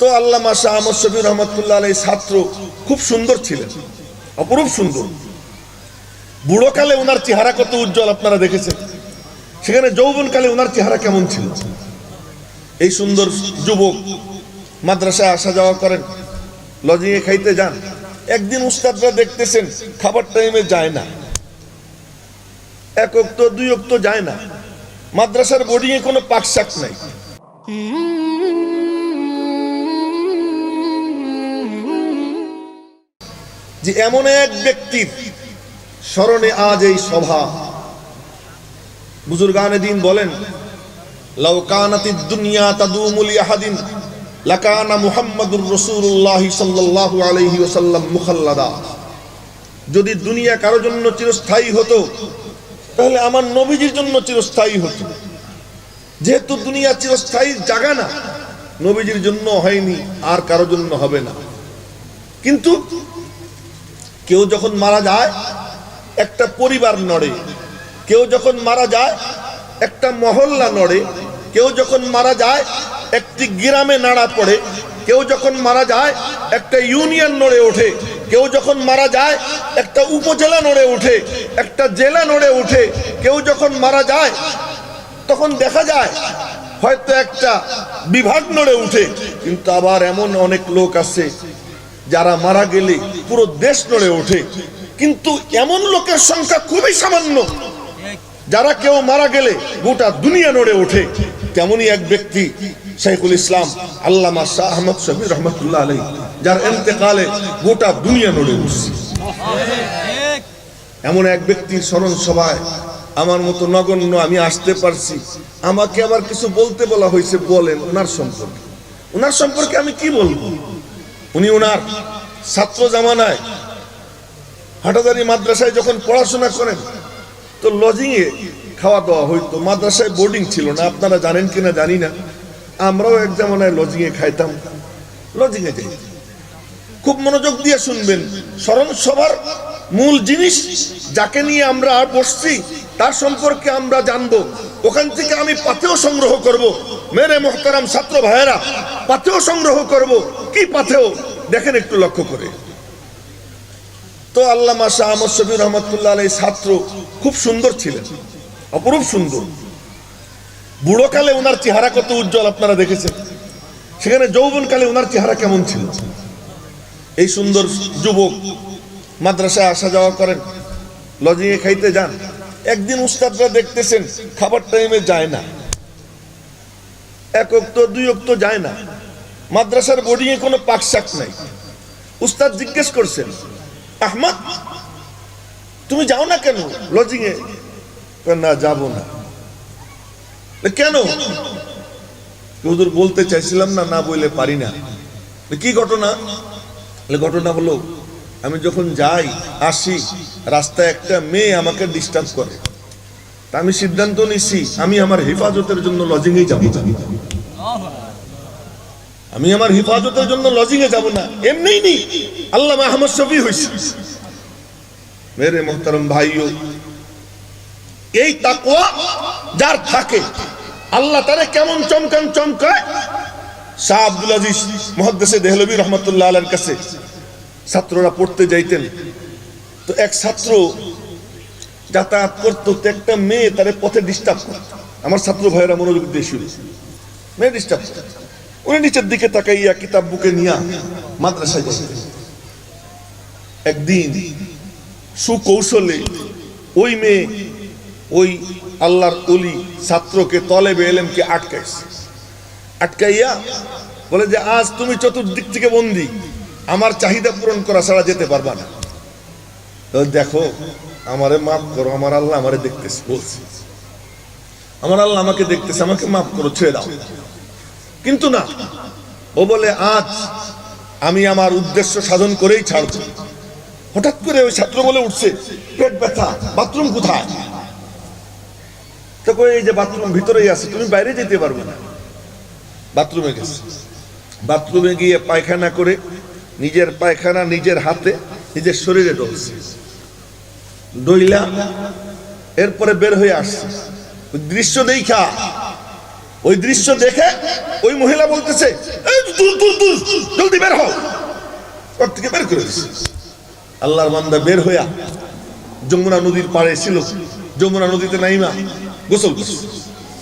তো আল্লামা শাহ আহমদ শফি রহমতুল্লাহ আলাই ছাত্র খুব সুন্দর ছিলেন, অপরূপ সুন্দর। বুড়োকালে ওনার চেহারা কত উজ্জ্বল আপনারা দেখেছেন। সেখানে যৌবনকালে ওনার চেহারা কেমন ছিল? এই সুন্দর যুবক মাদ্রাসায় আসা যাওয়া করেন লজিংয়ে খাইতে যান, একদিন উস্তাদরা দেখতেছেন খাবার টাইমে যায় না। এক অক্ত, দুই অক্ত যায় না। মাদ্রাসার বোর্ডিংয়ে কোনো পাকশাক নাই। যে এমন এক ব্যক্তির স্মরণে আজ এই সভা। বুজুর্গানে দিন বলেন, লাউ কানাতি দুনিয়া তাদুমুল ইয়াহাদিন, লাকানা মুহাম্মাদুর রাসূলুল্লাহ সাল্লাল্লাহু আলাইহি ওয়াসাল্লাম মুখাল্লাদা। যদি দুনিয়া কারও জন্য চিরস্থায়ী হতো, তাহলে আমার নবীজির জন্য চিরস্থায়ী হতো। যেহেতু দুনিয়া চিরস্থায়ী জায়গা না, নবীজির জন্য হয়নি, আর কারও জন্য হবে না। কিন্তু কেউ যখন মারা যায়, একটা পরিবার নড়ে। কেউ যখন মারা যায়, একটা মহল্লা নড়ে। কেউ যখন মারা যায়, একটি গ্রামে নাড়া পড়ে। কেউ যখন মারা যায়, একটা ইউনিয়ন নড়ে ওঠে। কেউ যখন মারা যায়, একটা উপজেলা নড়ে ওঠে। একটা জেলা নড়ে ওঠে। কেউ যখন মারা যায়, তখন দেখা যায়, হয়তো একটা বিভাগ নড়ে উঠে কিন্তু আবার এমন অনেক লোক আছে যারা মারা গেলে পুরো দেশ নড়ে ওঠে। কিন্তু এমন লোকের সংখ্যা খুবই সামান্য। যারা কেউ মারা গেলে গোটা দুনিয়া নড়ে ওঠে। তেমনই এক ব্যক্তি, শাইখুল ইসলাম আল্লামা শাহ আহমদ শফি রহমতুল্লাহ আলী যার এতেকালে গোটা দুনিয়া নড়ে উঠছে। এমন এক ব্যক্তির স্মরণ সভায় আমার মতো নগণ্য আমি আসতে পারছি। আমাকে আবার কিছু বলতে বলা হয়েছে, বলেন, ওনার সম্পর্কে। ওনার সম্পর্কে আমি কি বলব? উনি ওনার ছাত্র জামানায় হাটাদারি মাদ্রাসায় যখন পড়াশোনা করেন, তো লজিংয়ে খাওয়া দাওয়া হইতো। মাদ্রাসায় বোর্ডিং ছিল না, আপনারা জানেন কিনা জানি না। আমরাও এক জামানায় লজিংয়ে খাইতাম। লজিংয়ে যাই। খুব মনোযোগ দিয়ে শুনবেন, স্মরণ সবার মূল জিনিস যাকে নিয়ে আমরা বসছি, তার সম্পর্কে আমরা জানব। ওখান থেকে আমি পাথেও সংগ্রহ করব। মেরে মোহতারাম ছাত্র ভাইয়েরা পাথেও সংগ্রহ করব। কি পাথেও দেখেন একটু লক্ষ্য করে। তো আল্লামা শাহ আহমদ শফি রহমতুল্লাহ আলাই ছাত্র খুব সুন্দর ছিলেন, অপরূপ সুন্দর। বুড়োকালে ওনার চেহারা কত উজ্জ্বল আপনারা দেখেছেন। সেখানে যৌবনকালে ওনার চেহারা কেমন ছিল? এই সুন্দর যুবক মাদ্রাসায় আসা যাওয়া করেন লজিংয়ে খাইতে যান। একদিন উস্তাদরা দেখতেছেন, খাবার টাইমে যায় না। এক অক্ত, দুই অক্ত যায় না। মাদ্রাসার বোর্ডিংয়ে কোনো পাকশাক নাই। উস্তাদ জিজ্ঞেস করছেন, আহমদ, তুমি যাও না কেন লজিংয়ে না যাব না। কেন? বলতে চাইছিলাম না না বলে পারি না। কি ঘটনা? ঘটনা হলো আমি যখন যাই, আসি, রাস্তায় একটা মেয়ে আমাকে ডিস্টার্ব করে। তা আমি সিদ্ধান্ত নিছি, আমি আমার হেফাজতের জন্য লজিংয়ে যাব। আমি আমার হেফাজতের জন্য লজিংয়ে যাব না, এমনিই নি আল্লাহ আহমদ শফি হয়েছে মেরে মোহতারম ভাইও, এই তাকওয়া যার থাকে, আল্লাহ তারে কেমন চমকান চমকায়? শাহ আব্দুল আজিজ মহাদ্দেশে দেহলবী রহমতুল্লাহ আলার কাছে ছাত্ররা পড়তে যাইতেন। তো এক ছাত্র যাতায়াত করতো, তো একটা মেয়ে তারে পথে ডিস্টার্ব করতো। আমার ছাত্র ভাইয়েরা মনোযোগ দিয়ে শুনে। মেয়ে ডিস্টার্ব উনি নিচের দিকে তাকাইয়া কিতাব বুকে নিয়া মাদ্রাসায় যেতেন একদিন সুকৌশলে ওই মেয়ে ওই আল্লাহর অলি ছাত্রকে তলেবে এলেমকে আটকাইছে। আটকাইয়া বলে যে, আজ তুমি চতুর্দিক থেকে বন্দি। আমার চাহিদা পূরণ করা ছাড়া যেতে পারবা না। দেখো, আমারে মাফ করো, আমার আল্লাহ আমারে দেখতেছে, বলছে। আমার আল্লাহ আমাকে দেখতেছে, আমাকে মাফ করো, ছেড়ে দাও। কিন্তু না, ও বলে, আজ আমি আমার উদ্দেশ্য সাধন করেই ছাড়ব। হঠাৎ করে ওই ছাত্র বলে উঠছে, পেট ব্যথা, বাথরুম কোথায়? তো এই যে বাথরুম ভিতরেই আছে, তুমি বাইরে যেতে পারবে না। বাথরুমে গেছে। বাথরুমে গিয়ে পায়খানা করে নিজের পায়খানা নিজের হাতে নিজের শরীরে ডলছে ডইলা এরপরে বের হয়ে আসছে। দৃশ্য দেখা। ওই দৃশ্য দেখে ওই মহিলা বলতেছে "এই, দূর দূর দূর জলদি বের হও। থেকে বের করে দিছে। আল্লাহর বান্দা বের হইয়া যমুনা নদীর পাড়ে ছিল। যমুনা নদীতে নাইমা গোসল করছে।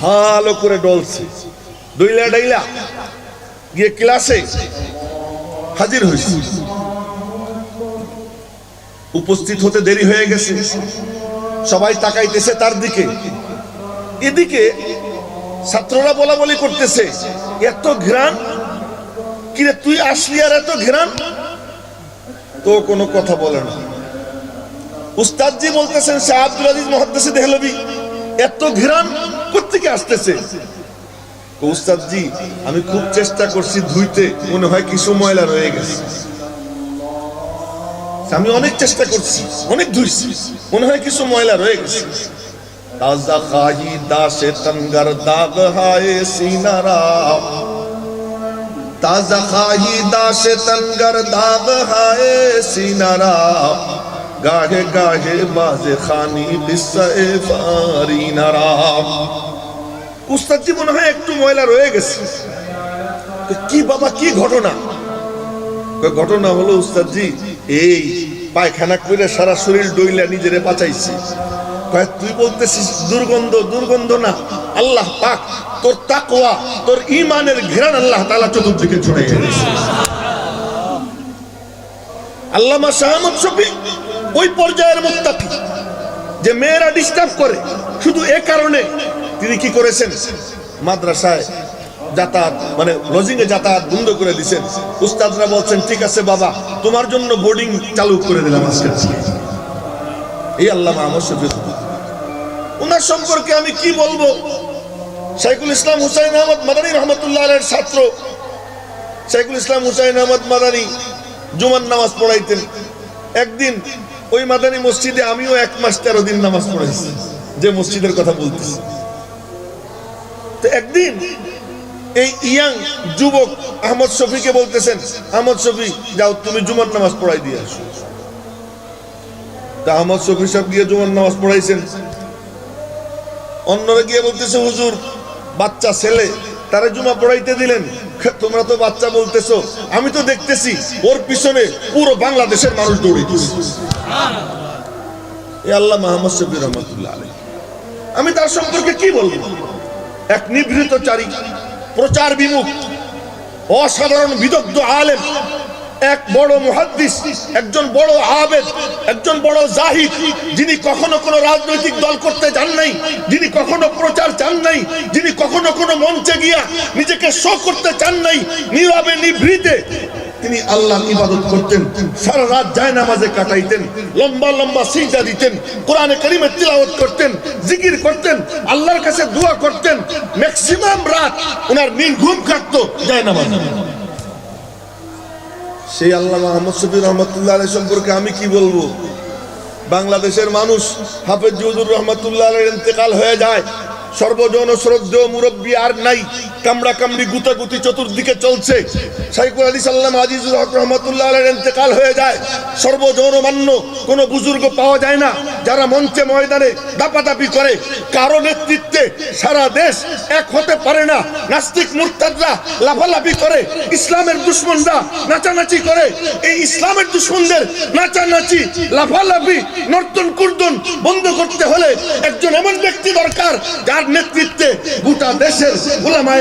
ভালো করে ডলছে দইলা ডাইলা গিয়ে ক্লাসে হাজির হয়েছে। উপস্থিত হতে দেরি হয়ে গেছে। সবাই তাকাইতেছে তার দিকে। এদিকে ছাত্ররা বলা বলি করতেছে, এত ঘ্রাণ কিরে তুই আসলি আর এত ঘ্রাণ তো কোনো কথা বলে না। উস্তাদজি বলতেছেন শাহ আব্দুল আজিজ মহাদ্দেশে দেহলবি এত ঘিরান কোথেকে আসতেছে? তো উস্তাদজি আমি খুব চেষ্টা করছি ধুইতে, মনে হয় কিছু ময়লা রয়ে গেছে। আমি অনেক চেষ্টা করছি, অনেক ধুইছি, মনে হয় কিছু ময়লা রয়ে গেছে। তাজা খাহি দাসে তঙ্গার দাগ হায় সিনারা। তাজা খাহি দাসে তঙ্গার দাগ হায় সিনারা। গাহে গাহে বাজে খানি বিসায়ে ফারিনারা উস্তাদজি মনে হয় একটু ময়লা রয়ে গেছে। কি বাবা, কি ঘটনা? ঘটনা হলো উস্তাদজি, এই পায়খানা করে সারা শরীর ডইলা নিজেরে বাঁচাইছি। তুই বলতেছিস দুর্গন্ধ দুর্গন্ধ না। আল্লাহ পাক তোর তাকওয়া, তোর ইমানের ঘেরান আল্লাহ তাআলা চতুর্দিকে দিয়েছে আল্লামা শাহমদ শফি ওই পর্যায়ের মুত্তাকি, যে মেয়েরা ডিস্টার্ব করে, শুধু এ কারণে তিনি কি করেছেন? মাদ্রাসায় যাতায়াত মানে লজিং এ যাতায়াত বন্ধ করে দিছেন উস্তাদরা বলছেন, ঠিক আছে বাবা, তোমার জন্য বোর্ডিং চালু করে দিলাম আজকে। এই আল্লাহ আমার শফি ওনার সম্পর্কে আমি কি বলব? শাইখুল ইসলাম হুসাইন আহমদ মাদানী রহমতুল্লাহ আলের ছাত্র। শাইখুল ইসলাম হুসাইন আহমদ মাদানী জুমার নামাজ পড়াইতেন। একদিন ওই মাদানী মসজিদে আমিও এক মাস তেরো দিন নামাজ পড়াইছি, যে মসজিদের কথা বলতেছি। একদিন। এই ইয়াং যুবক আহমদ শফিকে বলতেছেন, আহমদ শফি, যাও, তুমি জুমার নামাজ পড়াই দিয়ে আসো। তা আহমদ শফি সাহেব গিয়ে জুমার নামাজ পড়াইছেন। অন্যরা গিয়ে বলতেছে, হুজুর, বাচ্চা, ছেলে, তারা জুমা পড়াইতে দিলেন? তোমরা তো বাচ্চা বলতেছো, আমি তো দেখতেছি, ওর পিছনে পুরো বাংলাদেশের মানুষ দৌড়িতেছে। আল্লাহ মাহমদ শফির রহমতুল্লাহ আমি তার সম্পর্কে কি বলব? এক নিভৃতচারী প্রচার বিমুখ, অসাধারণ বিদগ্ধ আলেম, এক বড় মুহাদ্দিস, একজন বড় আবেদ, একজন বড় জাহিদ, যিনি কখনো কোনো রাজনৈতিক দল করতে যান নাই, যিনি কখনো প্রচার চান নাই, যিনি কখনো কোনো মঞ্চে গিয়া নিজেকে শো করতে চান নাই, নীরবে নিভৃতে তিনি আল্লাহর ইবাদত করতেন, সারা রাত যায় নামাজে কাটাইতেন, লম্বা লম্বা সিজা দিতেন, কোরআনে কারিমে তিলাওয়াত করতেন, জিকির করতেন, আল্লাহর কাছে দোয়া করতেন ম্যাক্সিমাম রাত ওনার নির্ঘুম কাটতো যায় নামাজ সেই আল্লাহ মোহাম্মদ শফি রহমতুল্লাহ সম্পর্কে আমি কি বলব? বাংলাদেশের মানুষ হাফেজ জুজুর রহমতুল্লাহ ইন্তেকাল হয়ে যায় সর্বজন শ্রদ্ধেয় মুরব্বী আর নাই। কামড়া কামড়ি গুতাগুতি চতুর্দিকে চলছে। সাইকুল আলী সাল্লাম আজিজুল হক রহমতুল্লাহ আলের ইন্তেকাল হয়ে যায়। সর্বজন মান্য, কোনো বুজুর্গ পাওয়া যায় না, যারা মঞ্চে ময়দানে দাপাদাপি করে। কারও নেতৃত্বে সারা দেশ এক হতে পারে না। নাস্তিক মুরতাদরা লাফালাফি করে। ইসলামের দুশ্মনরা নাচানাচি করে। এই ইসলামের দুশ্মনদের নাচানাচি, লাফালাফি নর্তন কুর্দন বন্ধ করতে হলে একজন এমন ব্যক্তি দরকার, যার নেতৃত্বে গোটা দেশের ওলামা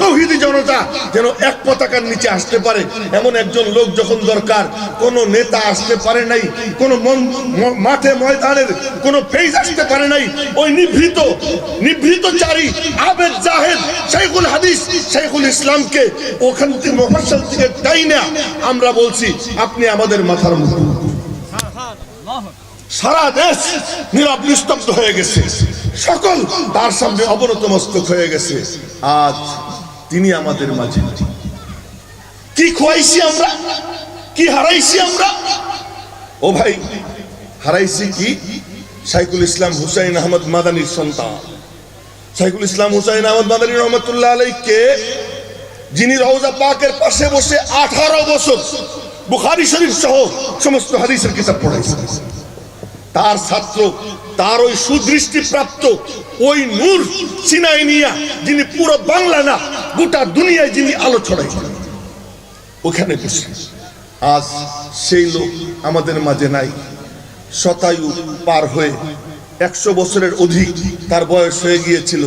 তৌহিদি জনতা যেন এক পতাকার নিচে আসতে পারে। এমন একজন লোক যখন দরকার, কোন নেতা আসতে পারে নাই, কোন মাঠে ময়দানের কোন ফেজ আসতে পারে নাই, ওই নিভৃত নিভৃত চারি আবেদ জাহেদ শেখুল হাদিস শেখুল ইসলামকে ওখান থেকে মফসল থেকে তাই না আমরা বলছি, আপনি আমাদের মাথার মুখ সারা দেশ নীরব নিস্তব্ধ হয়ে গেছে। সকল তার সামনে অবনত মস্তক হয়ে গেছে। আজ তিনি আমাদের মাঝে। কি খোয়াইছি আমরা? কি হারাইছি আমরা? ও ভাই, হারাইছি কি? সাইকুল ইসলাম হুসাইন আহমদ মাদানির সন্তান। সাইকুল ইসলাম হুসাইন আহমদ মাদানী রহমতুল্লাহ আলাইকে, যিনি রওজা পাকের পাশে বসে আঠারো বছর বুখারি শরীফ সহ সমস্ত হাদিসের কিতাব পড়াইছেন। তার ছাত্র, তার ওই সুদৃষ্টি প্রাপ্ত ওই নূর সিনাই নিয়া যিনি পুরো বাংলা না, গোটা দুনিয়ায় যিনি আলো ছড়াই ওখানে বসে আজ সেই লোক আমাদের মাঝে নাই। শতায়ু পার হয়ে একশো বছরের অধিক তার বয়স হয়ে গিয়েছিল।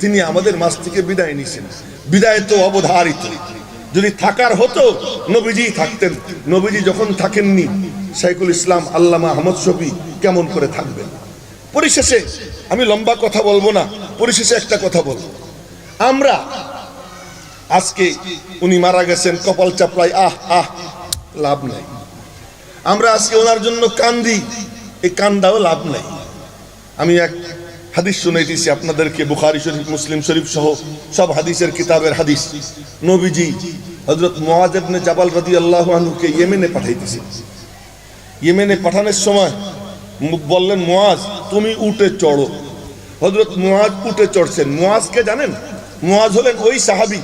তিনি আমাদের মাছ থেকে বিদায় নিয়েছেন। বিদায় তো অবধারিত। যদি থাকার হতো, নবীজি থাকতেন। নবীজি যখন থাকেননি শাইকুল ইসলাম আল্লামা আহমদ শফি কেমন করে থাকবেন? পরিশেষে আমি লম্বা কথা বলব না, পরিশেষে একটা কথা বলব। আমরা আজকে উনি মারা গেছেন, কপাল চাপড়াই আহ আহ, লাভ নাই। আমরা আজকে ওনার জন্য কান্দি, এই কান্দাও লাভ নাই। আমি এক হাদিস শুনাইতেছি, আপনাদেরকে বুখারি শরীফ, মুসলিম শরীফ সহ সব হাদিসের কিতাবের হাদিস। নবীজি হজরত মোয়াজেবনে জাবাল রাদি আল্লাহ আনহুকে ইয়েমেনে পাঠাইতেছি ইয়েমেনে পাঠানোর সময় বললেন, মোয়াজ, তুমি উঠে চড়ো। হজরত মোয়াজ উঠে চড়ছেন। মোয়াজকে জানেন? মোয়াজ হলেন ওই সাহাবি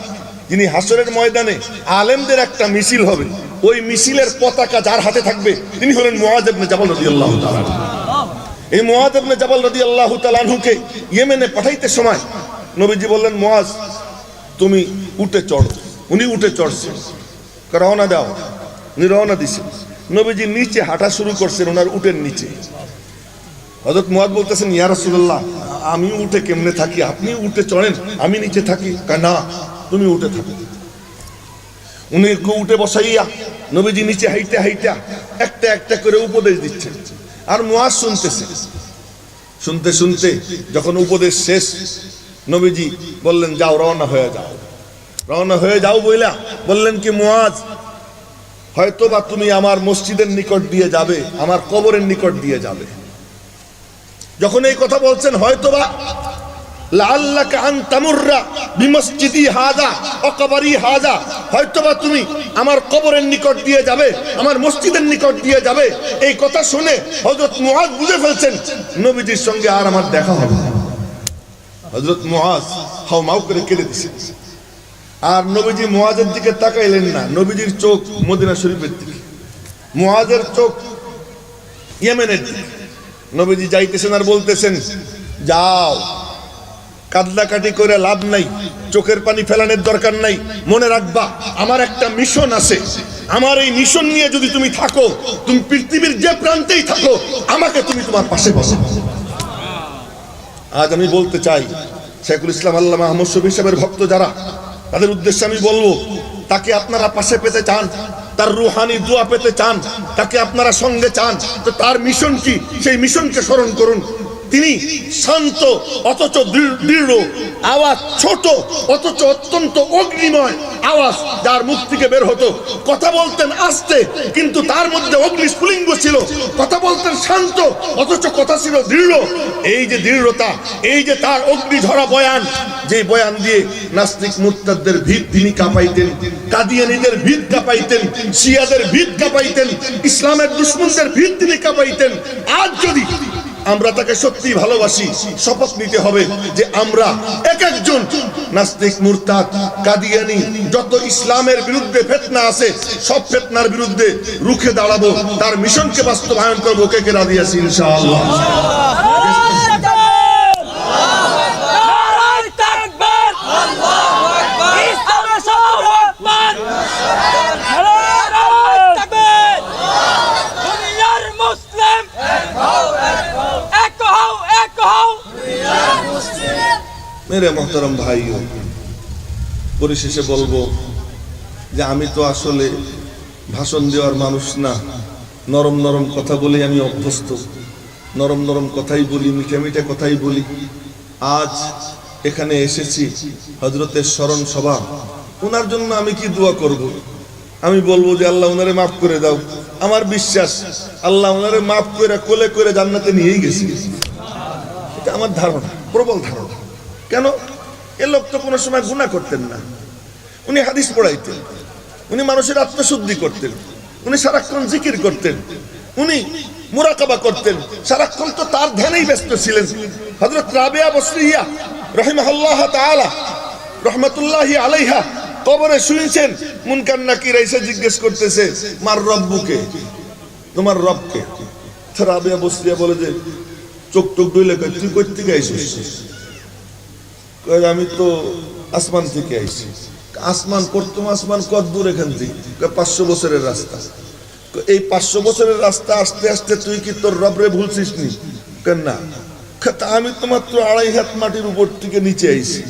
যিনি হাসরের ময়দানে আলেমদের একটা মিছিল হবে। ওই মিছিলের পতাকা যার হাতে থাকবে, তিনি হলেন মোয়াজ ইবনে জাবাল রাদিয়াল্লাহু তাআলা এই মোয়াজ ইবনে জাবাল রাদিয়াল্লাহু তাআলাহুকে ইয়েমেনে পাঠাইতে সময় নবীজি বললেন, মোয়াজ, তুমি উঠে চড়ো। উনি উঠে চড়ছেন। রওনা দাও। উনি রওনা দিছেন। নবীজি নিচে হাঁটা শুরু করছেন, ওনার উটের নিচে। হজরত মুয়াদ বলতেছেন, ইয়া রাসূলুল্লাহ, আমি উঠে কেমনে থাকি? আপনি উঠে চড়েন, আমি নিচে থাকি। না, তুমি উঠে থাকো। উনি উঠে বসাইয়া নবীজি নিচে হাইতে হাইটা একটা একটা করে উপদেশ দিচ্ছেন। আর মুয়াজ শুনতেছে। শুনতে শুনতে যখন উপদেশ শেষ, নবীজি বললেন, যাও, রওনা হয়ে যাও। রওনা হয়ে যাও বইলা? বললেন কি, মুয়াজ হয়তো বা তুমি আমার মসজিদের নিকট দিয়ে যাবে, আমার কবরের নিকট দিয়ে যাবে। যখন এই কথা বলছেন, হয়তোবা হয়তোবা তুমি আমার কবরের নিকট দিয়ে যাবে, আমার মসজিদের নিকট দিয়ে যাবে। এই কথা শুনে নবীজির সঙ্গে আর আমার দেখা হবে কেটে দিয়েছেন আর নবীজি মুআজের দিকে তাকাইলেন না। নবীজির চোখ মদিনা শরীফের দিকে। মুআজের চোখ ইয়েমেনের দিকে। নবীজি যাইতেছেন আর বলতেছেন, যাও। কাদলাকাটি করে লাভ নাই। চোখের পানি ফেলানোর দরকার নাই। মনে রাখবা, আমার একটা মিশন আছে। আমার এই মিশন নিয়ে যদি তুমি থাকো, তুমি পৃথিবীর যে প্রান্তেই থাকো, আমাকে তুমি তোমার পাশে বসে। আজ আমি বলতে চাই, শেখুল ইসলাম আল্লাহ আহমদ শফি সাহেবের ভক্ত যারা তাদের উদ্দেশ্যে আমি বলব, তাকে আপনারা পাশে পেতে চান, তার রুহানি দোয়া পেতে চান, তাকে আপনারা সঙ্গে চান। তো তার মিশন কি? সেই মিশনকে স্মরণ করুন। তিনি শান্ত, অথচ দৃঢ় আওয়াজ ছোট, অথচ অত্যন্ত অগ্নিময় আওয়াজ যার মুখ থেকে বের হতো। কথা বলতেন আস্তে, কিন্তু তার মধ্যে অগ্নি স্ফুলিঙ্গ ছিল। কথা বলতেন শান্ত, অথচ কথা ছিল দৃঢ়। এই যে দৃঢ়তা, এই যে তার অগ্নি ঝরা বয়ান, যে বয়ান দিয়ে নাস্তিক মুরতাদদের ভিত তিনি কাঁপাইতেন, কাদিয়ানিদের ভিত কাঁপাইতেন, শিয়াদের ভিত কাঁপাইতেন, ইসলামের দুশ্মনদের ভিত তিনি কাঁপাইতেন। আজ যদি আমরা তাকে সত্যি ভালোবাসি। শপথ নিতে হবে যে আমরা এক একজন নাস্তিক মুরতাদ, কাদিয়ানি, যত ইসলামের বিরুদ্ধে ফেতনা আছে, সব ফেতনার বিরুদ্ধে রুখে দাঁড়াবো। তার মিশনকে বাস্তবায়ন করব। কে কে রাজি আছি ইনশাআল্লাহ নারায় তাকবীর ইসলামের সর্বোত্তম নারায় তাকবীর দুনিয়ার মুসলিম এক হও এক হও মেরে মহতরম ভাই। পরিশেষে বলব যে আমি তো আসলে ভাষণ দেওয়ার মানুষ না। নরম নরম কথা বলে আমি অভ্যস্ত। নরম নরম কথাই বলি, মিঠে মিঠে কথাই বলি। আজ এখানে এসেছি হজরতের স্মরণ সভা। ওনার জন্য আমি কি দোয়া করব। আমি বলব যে আল্লাহ ওনারে মাফ করে দাও। আমার বিশ্বাস, আল্লাহ ওনারে মাফ করে কোলে করে জান্নাতে নিয়েই গেছি। এটা আমার ধারণা, প্রবল ধারণা। কেন? এ লোক তো কোনো সময় গুণা করতেন না। উনি হাদিস পড়াইতেন। উনি মানুষের আত্মশুদ্ধি করতেন। উনি সারাক্ষণ জিকির করতেন। উনি মুরাকাবা করতেন। সারাক্ষণ তো তার ধ্যানেই ব্যস্ত ছিলেন। হযরত রাবিয়া বসরিয়া রহিমাহুল্লাহ তাআলা রহমতুল্লাহি আলাইহা কবরে শুনছেন মুনকার নাকির এসে জিজ্ঞেস করতেছে, মার রব্বুকে তোমার রবকে? রাবিয়া বসরিয়া বলে যে চোখ টোক ডইলে তুই কই থেকে আইসিস? আমি তো আসমান থেকে আইছি। আসমান প্রথম আসমান কত দূর এখান থেকে? পাঁচশো বছরের রাস্তা। এই পাঁচশো বছরের রাস্তা আসতে আসতে তুই কি তোর রবরে ভুলছিস নি। কয় না আমি তো মাত্র আড়াই হাত মাটির উপর থেকে নিচে আইছি।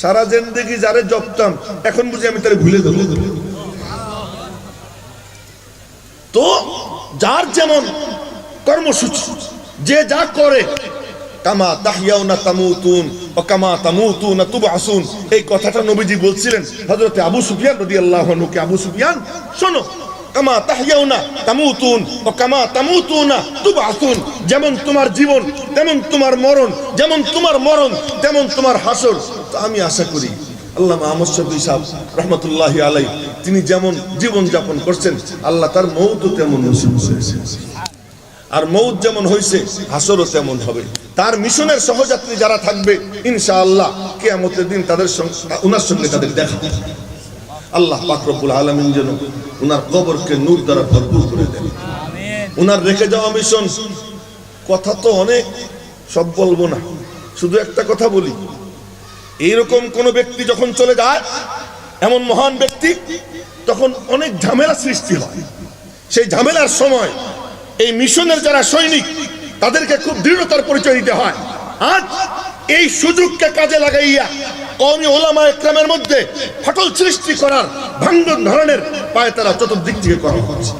সারা জেন্দেগি যারে জপতাম, এখন বুঝি আমি তারে ভুলে দেবো তো, যার যেমন কর্মসূচি, যে যা করে কামা তাহিয়াউনা তামুতুন ও কামা তামুতুনা তুবআসুন। এই কথাটা নবীজি বলছিলেন হযরতে আবু সুফিয়ান রাদিয়াল্লাহু আনহুকে। আবু সুফিয়ান, শোনো, কামা তাহিয়াউনা তামুতুন ও কামা তামুতুনা তুবআসুন। যেমন তোমার জীবন, তেমন তোমার মরণ, যেমন তোমার মরণ, তেমন তোমার হাসর। তো আমি আশা করি আল্লাহ আহমদ শফি সাহেব রহমতুল্লাহ আলাই তিনি যেমন জীবন যাপন করছেন, আল্লাহ তার মৌতও তেমন নসিব করেছেন। আর মৌত যেমন হয়েছে হাসরও তেমন হবে। তার মিশনের সহযাত্রী যারা থাকবে ইনশা ইনশাআল্লাহ কেয়ামতের দিন তাদের সঙ্গে ওনার সঙ্গে তাদের দেখা আল্লাহ পাকরবুল আলমিন যেন ওনার কবরকে নূর দ্বারা ভরপুর করে দেন। ওনার রেখে যাওয়া মিশন কথা তো অনেক সব বলব না। শুধু একটা কথা বলি এইরকম কোন ব্যক্তি যখন চলে যায় এমন মহান ব্যক্তি তখন অনেক ঝামেলা সৃষ্টি হয়। সেই ঝামেলার সময় এই মিশনের যারা সৈনিক তাদেরকে খুব দৃঢ়তার পরিচয় দিতে হয়। আজ এই সুযোগকে কাজে লাগাইয়া কওমি ওলামা একরামের মধ্যে ফটল সৃষ্টি করার ভাঙ্গন ধরনের পায় তারা চতুর্দিক থেকে করা করছে।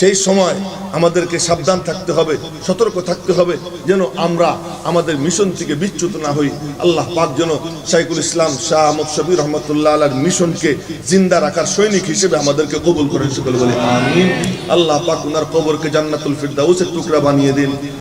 সেই সময় আমাদেরকে সাবধান থাকতে হবে, সতর্ক থাকতে হবে, যেন আমরা আমাদের মিশন থেকে বিচ্যুত না হই। আল্লাহ পাক যেন শাইকুল ইসলাম শাহ আহমদ শবির রহমতুল্লাহ আলার মিশনকে জিন্দা রাখার সৈনিক হিসেবে আমাদেরকে কবুল করেন, সকল বলে, আমিন। আল্লাহ পাক উনার কবরকে জান্নাতুল ফিরদাউসের টুকরা বানিয়ে দিন।